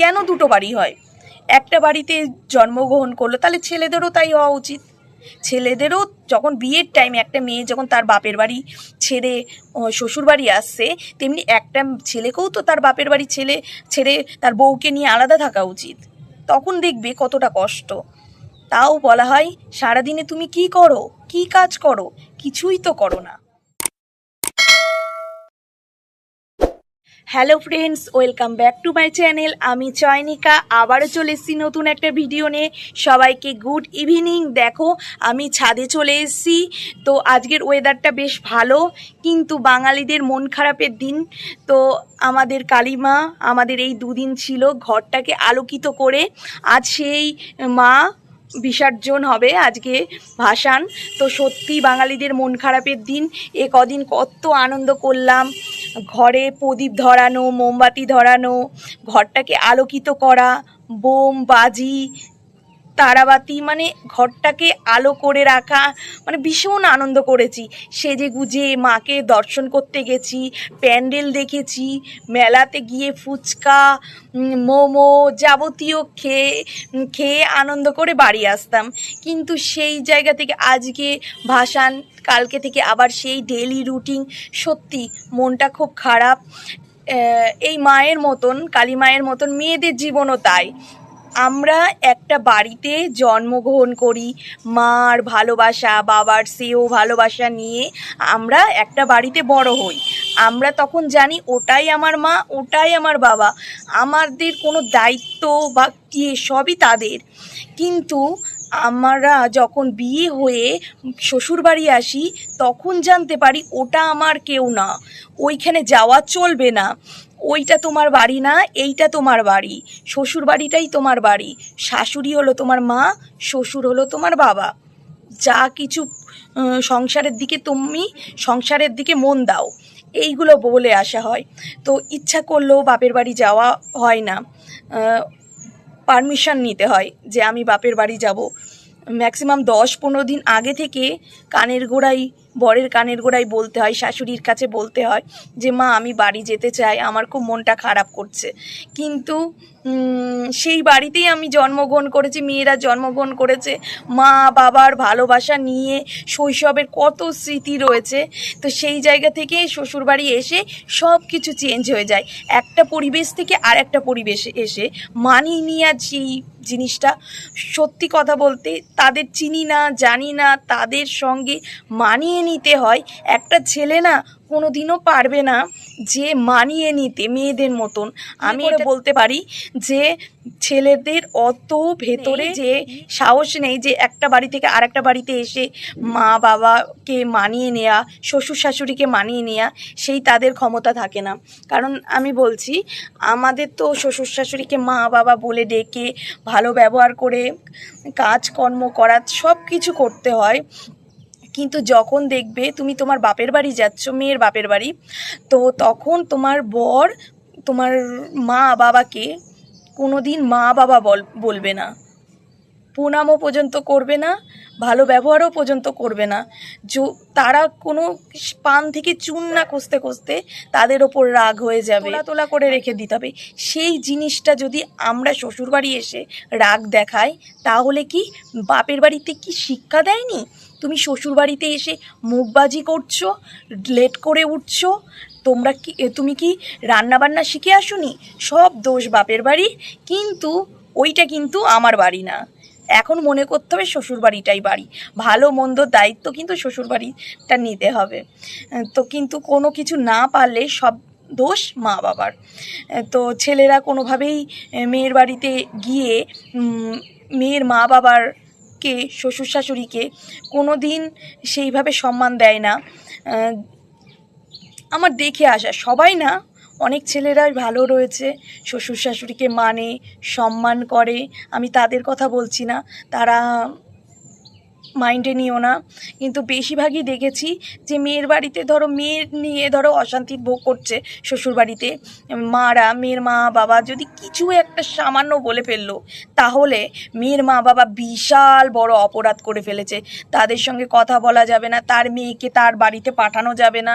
কেন দুটো বাড়ি হয়? একটা বাড়িতে জন্মগ্রহণ করল, তাহলে ছেলেদেরও তাই হওয়া উচিত। ছেলেদেরও যখন বিয়ের টাইমে একটা মেয়ে যখন তার বাপের বাড়ি ছেড়ে শ্বশুর বাড়ি আসছে, তেমনি একটা ছেলেকেও তো তার বাপের বাড়ি ছেলে, ছেড়ে তার বউকে নিয়ে আলাদা থাকা উচিত। তখন দেখবে কতটা কষ্ট। তাও বলা হয়, সারাদিনে তুমি কি করো? কি কাজ করো? কিছুই তো করো না। Hello friends, welcome back to my channel. আমি চয়নিকা, আবারও চলে এসেছি নতুন একটা ভিডিও নিয়ে। সবাইকে গুড ইভিনিং। দেখো, আমি ছাদে চলে এসেছি। তো আজকের ওয়েদারটা বেশ ভালো, কিন্তু বাঙালিদের মন খারাপের দিন। তো আমাদের কালিমা, আমাদের এই দুদিন ছিল ঘরটাকে আলোকিত করে। আজ সেই মা বিসর্জন হবে আজকে ভাসান। তো সত্যি বাঙালিদের মন খারাপের দিন। এ কদিন কত আনন্দ করলাম। ঘরে প্রদীপ ধরানো মোমবাতি ধরানো ঘরটাকে আলোকিত করা বোম বাজি তারাবাতি মানে ঘরটাকে আলো করে রাখা মানে ভীষণ আনন্দ করেছি। সেজে গুজে মাকে দর্শন করতে গেছি, প্যান্ডেল দেখেছি, মেলাতে গিয়ে ফুচকা মোমো যাবতীয় খেয়ে খেয়ে আনন্দ করে বাড়ি আসতাম। কিন্তু সেই জায়গা থেকে আজকে ভাসান, কালকে থেকে আবার সেই ডেলি রুটিন সত্যি মনটা খুব খারাপ। এই মায়ের মতন, কালী মায়ের মতন মেয়েদের জীবনও তাই। আমরা একটা বাড়িতে জন্মগ্রহণ করি, মার ভালোবাসা, বাবার সেও ভালোবাসা নিয়ে আমরা একটা বাড়িতে বড় হই। আমরা তখন জানি ওটাই আমার মা, ওটাই আমার বাবা। আমাদের কোনো দায়িত্ব বা কি, সবই তাদের। কিন্তু আমরা যখন বিয়ে হয়ে শ্বশুর বাড়ি আসি, তখন জানতে পারি ওটা আমার কেউ না। ওইখানে যাওয়া চলবে না। ওইটা তোমার বাড়ি না, এইটা তোমার বাড়ি। শ্বশুর বাড়িটাই তোমার বাড়ি। শাশুড়ি হলো তোমার মা, শ্বশুর হলো তোমার বাবা। যা কিছু সংসারের দিকে তুমি সংসারের দিকে মন দাও। এইগুলো বলে আসা হয়। তো ইচ্ছা করলেও বাপের বাড়ি যাওয়া হয় না। পারমিশন নিতে হয় যে আমি বাপের বাড়ি যাব। ম্যাক্সিমাম দশ পনেরো দিন আগে থেকে কানের গোড়াই বরের কানের গোড়ায় বলতে হয়, শাশুড়ির কাছে বলতে হয় যে, মা, আমি বাড়ি যেতে চাই। আমার খুব মনটা খারাপ করছে। কিন্তু সেই বাড়িতেই আমি জন্মগ্রহণ করেছি, মেয়েরা জন্মগ্রহণ করেছে। মা বাবার ভালোবাসা নিয়ে শৈশবের কত স্মৃতি রয়েছে। তো সেই জায়গা থেকে শ্বশুরবাড়ি এসে সব কিছু চেঞ্জ হয়ে যায়। একটা পরিবেশ থেকে আর একটা পরিবেশে এসে মানিয়ে নেওয়া যেই জিনিসটা, সত্যি কথা বলতে তাদের চিনি না, জানি না, তাদের সঙ্গে মানিয়ে নিতে হয়। একটা ছেলে না কোনো দিনও পারবে না যে মানিয়ে নিতে মেয়েদের মতন। আমি এটা বলতে পারি যে ছেলেদের অত ভেতরে যে সাহস নেই যে একটা বাড়ি থেকে আরেকটা বাড়িতে এসে মা বাবাকে মানিয়ে নেওয়া শ্বশুর শাশুড়িকে মানিয়ে নেওয়া সেই তাদের ক্ষমতা থাকে না। কারণ আমি বলছি আমাদের তো শ্বশুর শাশুড়িকে মা বাবা বলে ডেকে ভালো ব্যবহার করে কাজকর্ম করা সব কিছু করতে হয়। কিন্তু যখন দেখবে তুমি তোমার বাপের বাড়ি যাচ্ছ, মেয়ের বাপের বাড়ি, তো তখন তোমার বর, তোমার মা বাবাকে কোনো দিন মা বাবা বল, বলবে না। প্রণামও পর্যন্ত করবে না, ভালো ব্যবহারও পর্যন্ত করবে না। তারা কোনো পান থেকে চুন না কষতে কষতে তাদের ওপর রাগ হয়ে যাবে। তোলা করে রেখে দিতে হবে। সেই জিনিসটা যদি আমরা শ্বশুরবাড়ি এসে রাগ দেখাই, তাহলে কি বাপের বাড়িতে কি শিক্ষা দেয়নি? তুমি শ্বশুরবাড়িতে এসে মুখবাজি করছ, লেট করে উঠছো, তোমরা কি তুমি কি রান্নাবান্না শিখে আসোনি? সব দোষ বাপের বাড়ি, কিন্তু ওইটা কিন্তু আমার বাড়ি না। এখন মনে করতে হবে শ্বশুর বাড়িটাই বাড়ি। ভালো, মন্দ দায়িত্ব কিন্তু শ্বশুর বাড়িটা নিতে হবে। তো কিন্তু কোনো কিছু না পারলে সব দোষ মা বাবার। তো ছেলেরা কোনোভাবেই মেয়ের বাড়িতে গিয়ে মেয়ের মা বাবার কে, শ্বশুর শাশুড়িকে কোনো দিন সেইভাবে সম্মান দেয় না। আমার দেখে আসা, সবাই না, অনেক ছেলেরাই ভালো রয়েছে, শ্বশুর শাশুড়িকে মানে সম্মান করে, আমি তাদের কথা বলছি না। তারা মাইন্ডে নিও না। কিন্তু বেশিরভাগই দেখেছি যে মেয়ের বাড়িতে ধরো মেয়ের নিয়ে ধরো অশান্তি ভোগ করছে শ্বশুর বাড়িতে মারা, মেয়ের মা বাবা যদি কিছু একটা সামান্য বলে ফেলল, তাহলে মেয়ের মা বাবা বিশাল বড় অপরাধ করে ফেলেছে। তাদের সঙ্গে কথা বলা যাবে না, তার মেয়েকে তার বাড়িতে পাঠানো যাবে না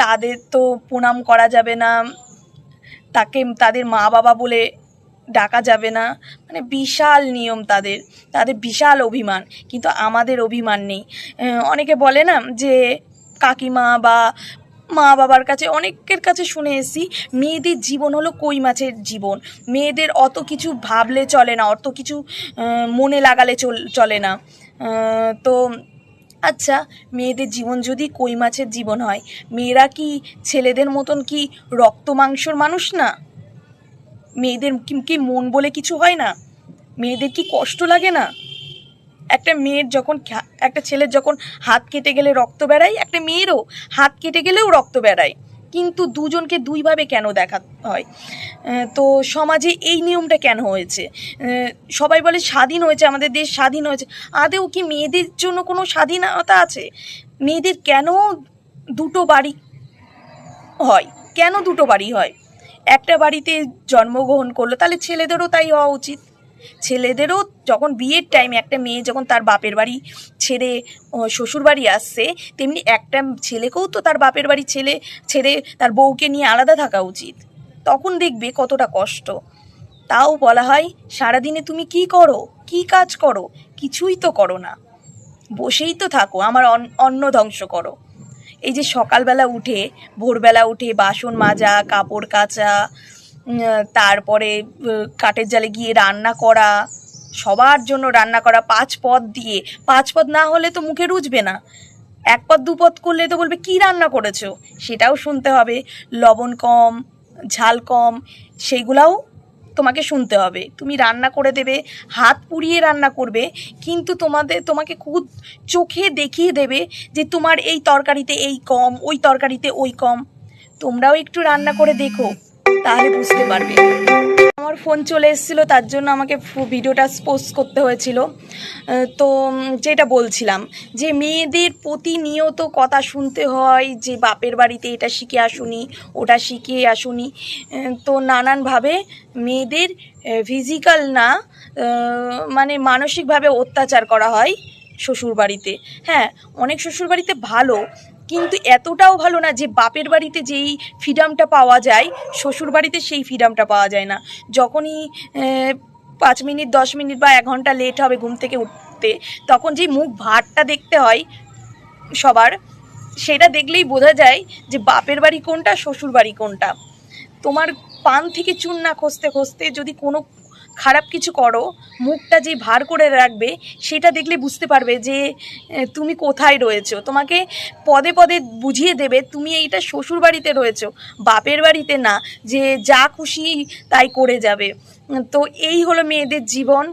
তাদের তো প্রণাম করা যাবে না। তাকে তাদের মা বাবা বলে ডাকা যাবে না। মানে বিশাল নিয়ম তাদের। তাদের বিশাল অভিমান। কিন্তু আমাদের অভিমান নেই। অনেকে বলে না যে, কাকিমা বা মা বাবার কাছে, অনেকের কাছে শুনে এসেছি, মেয়েদের জীবন হলো কই মাছের জীবন। মেয়েদের অত কিছু ভাবলে চলে না, অত কিছু মনে লাগালে চল- না। তো আচ্ছা মেয়েদের জীবন যদি কই মাছের জীবন হয়, মেয়েরা কি ছেলেদের মতন কি রক্ত মাংসর মানুষ না? মেয়েদের কি- মন বলে কিছু হয় না? মেয়েদের কি কষ্ট লাগে না? একটা মেয়ের যখন একটা ছেলের যখন হাত কেটে গেলে রক্ত বেড়ায়, একটা মেয়েরও হাত কেটে গেলেও রক্ত বেড়ায়। কিন্তু দুজনকে দুইভাবে কেন দেখা হয়? তো সমাজে এই নিয়মটা কেন হয়েছে? সবাই বলে স্বাধীন হয়েছে, আমাদের দেশ স্বাধীন হয়েছে। আদেও কি মেয়েদের জন্য কোনো স্বাধীনতা আছে? মেয়েদের কেন দুটো বাড়ি হয়? কেন দুটো বাড়ি হয়? একটা বাড়িতে জন্মগ্রহণ করল, তাহলে ছেলেদেরও তাই হওয়া উচিত। ছেলেদেরও যখন বিয়ের টাইমে একটা মেয়ে যখন তার বাপের বাড়ি ছেড়ে শ্বশুর বাড়ি আসছে, তেমনি একটা ছেলেকেও তো তার বাপের বাড়ি ছেলে ছেড়ে তার বউকে নিয়ে আলাদা থাকা উচিত। তখন দেখবে কতটা কষ্ট। তাও বলা হয়, সারাদিনে তুমি কি করো? কি কাজ করো? কিছুই তো করো না। বসেই তো থাকো, আমার অন্ন ধ্বংস করো। এই যে সকালবেলা উঠে, ভোরবেলা উঠে বাসন মাজা, কাপড় কাচা তারপরে কাঠের জালে গিয়ে রান্না করা, সবার জন্য রান্না করা পাঁচ পদ দিয়ে, পাঁচ পদ না হলে তো মুখে রুজবে না। এক পদ, দু পদ করলে তো বলবে, কি রান্না করেছ? সেটাও শুনতে হবে। লবণ কম, ঝাল কম, সেইগুলাও তোমাকে শুনতে হবে। তুমি রান্না করে দেবে, হাত পুড়িয়ে রান্না করবে, কিন্তু তোমাদের, তোমাকে খুব চোখে দেখিয়ে দেবে যে তোমার এই তরকারিতে এই কম, ওই তরকারিতে ওই কম। তোমরাও একটু রান্না করে দেখো, তাহলে বুঝতে পারবে। আমার ফোন চলে এসেছিল, তার জন্য আমাকে ভিডিওটা পোস্ট করতে হয়েছিল। তো যেটা বলছিলাম যে মেয়েদের প্রতিনিয়ত কথা শুনতে হয় যে বাপের বাড়িতে এটা শিখে আসুনি, ওটা শিখে আসুনি। তো নানানভাবে মেয়েদের ফিজিক্যাল না মানে মানসিকভাবে অত্যাচার করা হয় শ্বশুর বাড়িতে হ্যাঁ অনেক শ্বশুর বাড়িতে ভালো কিন্তু এতটাও ভালো না যে বাপের বাড়িতে যেই ফ্রিডামটা পাওয়া যায়, শ্বশুর বাড়িতে সেই ফ্রিডামটা পাওয়া যায় না। যখনই পাঁচ মিনিট, দশ মিনিট বা এক ঘণ্টা লেট হবে ঘুম থেকে উঠতে, তখন যেই মুখ ভাতটা দেখতে হয় সবার, সেটা দেখলেই বোঝা যায় যে বাপের বাড়ি কোনটা, শ্বশুর বাড়ি কোনটা। তোমার পান থেকে চুন না খসতে খসতে যদি কোনো খারাপ কিছু করো, মুখটা যে ভার করে রাখবে, সেটা দেখলে বুঝতে পারবে যে তুমি কোথায় রয়েছো। তোমাকে পদে পদে বুঝিয়ে দেবে, তুমি এইটা শ্বশুর বাড়িতে রয়েছো, বাপের বাড়িতে না, যে যা খুশি তাই করে যাবে। তো এই হলো মেয়েদের জীবন।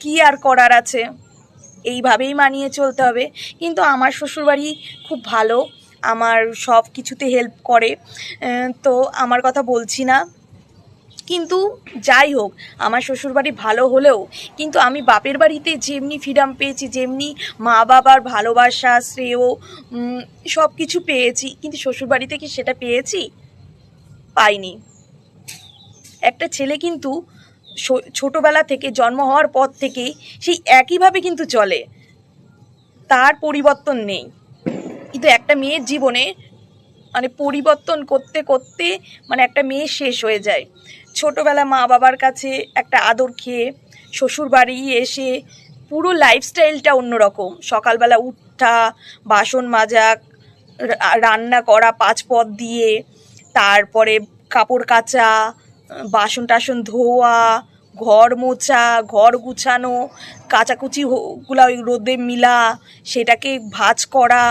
কি আর করার আছে? এইভাবেই মানিয়ে চলতে হবে। কিন্তু আমার শ্বশুরবাড়ি খুব ভালো, আমার সব কিছুতে হেল্প করে তো আমার কথা বলছি না। কিন্তু যাই হোক, আমার শ্বশুরবাড়ি ভালো হলেও কিন্তু আমি বাপের বাড়িতে যেমনি ফ্রিডম পেয়েছি, যেমনি মা বাবার ভালোবাসা, শ্রেয় সব কিছু পেয়েছি। কিন্তু শ্বশুরবাড়িতে কি সেটা পেয়েছি? পাইনি। একটা ছেলে কিন্তু ছোটবেলা থেকে, জন্ম হওয়ার পর থেকে সেই একইভাবে কিন্তু চলে। তার পরিবর্তন নেই। কিন্তু একটা মেয়ের জীবনে মানে পরিবর্তন করতে করতে মানে একটা মেয়ে শেষ হয়ে যায়। ছোটবেলা মা বাবার কাছে একটা আদর খেয়ে শ্বশুর বাড়ি এসে পুরো লাইফস্টাইলটা অন্যরকম। সকালবেলা উঠা, বাসন মাজা রান্না করা পাঁচ পদ দিয়ে, তারপরে কাপড় কাচা, বাসন টাসন ধোয়া, ঘর মোছা, ঘর গুছানো, কাচাকুচি গুলা ওই রোদে মিলা, সেটাকে ভাঁজ করা,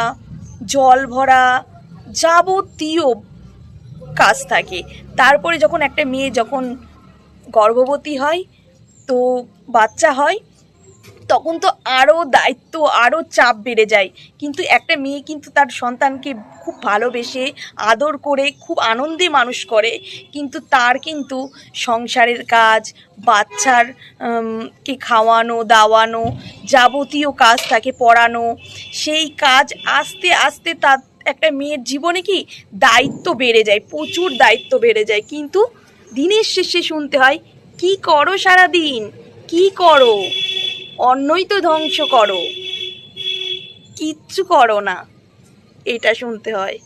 জল ভরা, যাবতীয় কাজ থাকে। তারপরে যখন একটা মেয়ে যখন গর্ভবতী হয়, তো বাচ্চা হয়, তখন তো আরও দায়িত্ব আরও চাপ বেড়ে যায়। কিন্তু একটা মেয়ে কিন্তু তার সন্তানকে খুব ভালোবেসে, আদর করে, খুব আনন্দে মানুষ করে। কিন্তু তার কিন্তু সংসারের কাজ, বাচ্চার কে খাওয়ানো, দাওয়ানো, যাবতীয় কাজ তাকে পড়ানো, সেই কাজ আস্তে আস্তে তার একটা মেয়ের জীবনে কি দায়িত্ব বেড়ে যায়, প্রচুর দায়িত্ব বেড়ে যায়, কিন্তু দিনের শেষে শুনতে হয়, কি করো সারাদিন? কি করো? অন্যই তো ধ্বংস করো। কিচ্ছু করো না। এটা শুনতে হয়।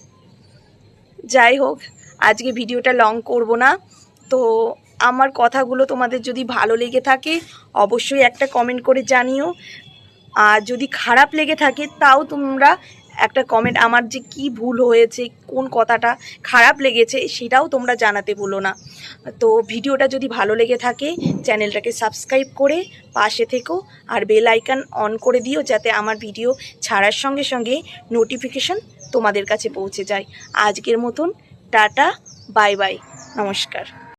যাই হোক, আজকে ভিডিওটা লং করব না। তো আমার কথাগুলো তোমাদের যদি ভালো লেগে থাকে, অবশ্যই একটা কমেন্ট করে জানিও। আর যদি খারাপ লেগে থাকে, তাও তোমরা একটা কমেন্ট আমার যে কি ভুল হয়েছে, কোন কথাটা খারাপ লেগেছে, সেটাও তোমরা জানাতে ভুলো না। তো ভিডিওটা যদি ভালো লেগে থাকে, চ্যানেলটাকে সাবস্ক্রাইব করে পাশে থেকো আর বেল আইকন অন করে দিও, যাতে আমার ভিডিও ছাড়ার সঙ্গে সঙ্গে নোটিফিকেশন তোমাদের কাছে পৌঁছে যায়। আজকের মতন, টাটা বাই বাই নমস্কার।